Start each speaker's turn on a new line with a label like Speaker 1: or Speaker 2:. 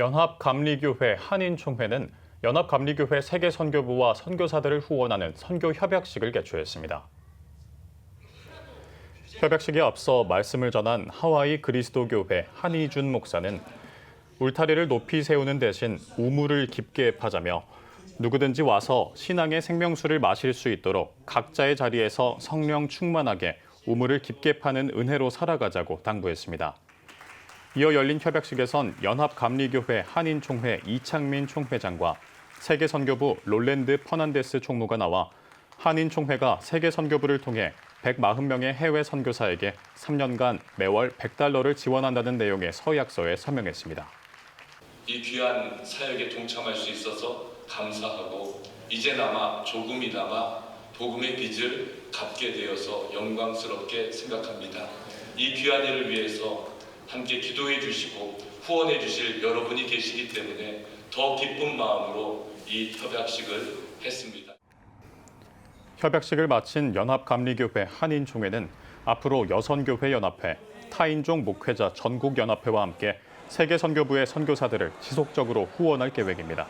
Speaker 1: 연합감리교회 한인총회는 연합감리교회 세계선교부와 선교사들을 후원하는 선교협약식을 개최했습니다. 협약식에 앞서 말씀을 전한 하와이 그리스도교회 한희준 목사는 울타리를 높이 세우는 대신 우물을 깊게 파자며 누구든지 와서 신앙의 생명수를 마실 수 있도록 각자의 자리에서 성령 충만하게 우물을 깊게 파는 은혜로 살아가자고 당부했습니다. 이어 열린 협약식에선 연합감리교회 한인총회 이창민 총회장과 세계선교부 롤랜드 퍼난데스 총무가 나와 한인총회가 세계선교부를 통해 140명의 해외 선교사에게 3년간 매월 100달러를 지원한다는 내용의 서약서에 서명했습니다.
Speaker 2: 이 귀한 사역에 동참할 수 있어서 감사하고 이제나마 조금이나마 복음의 빚을 갚게 되어서 영광스럽게 생각합니다. 이 귀한 일을 위해서 함께 기도해 주시고 후원해 주실 여러분이 계시기 때문에 더 기쁜 마음으로 이 협약식을 했습니다.
Speaker 1: 협약식을 마친 연합감리교회 한인총회는 앞으로 여선교회 연합회, 타인종 목회자 전국연합회와 함께 세계선교부의 선교사들을 지속적으로 후원할 계획입니다.